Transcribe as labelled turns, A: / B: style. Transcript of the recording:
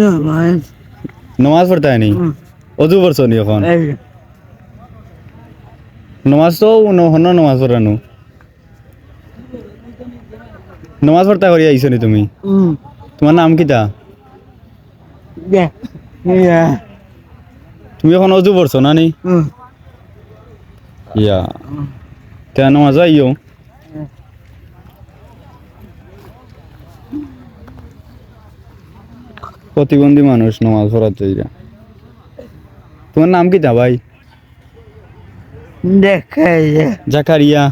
A: নামাজ।
B: নমাজ পড়তে হয়নি? অজু পড়ছো নি এখন? নমাজ তো হন নমাজ পড়ানো নমাজ পড়তা করি আইছো নি তুমি? তোমার নাম কিতা তুমি এখন অজু পড়ছো না নি? ইয়া। তে নমাজ আইও। প্রতিবন্ধী মানুষ নমাজ পড়াতে যা তোমার নাম কিতা ভাই?
A: জাকারিয়া।
B: জাকারিয়া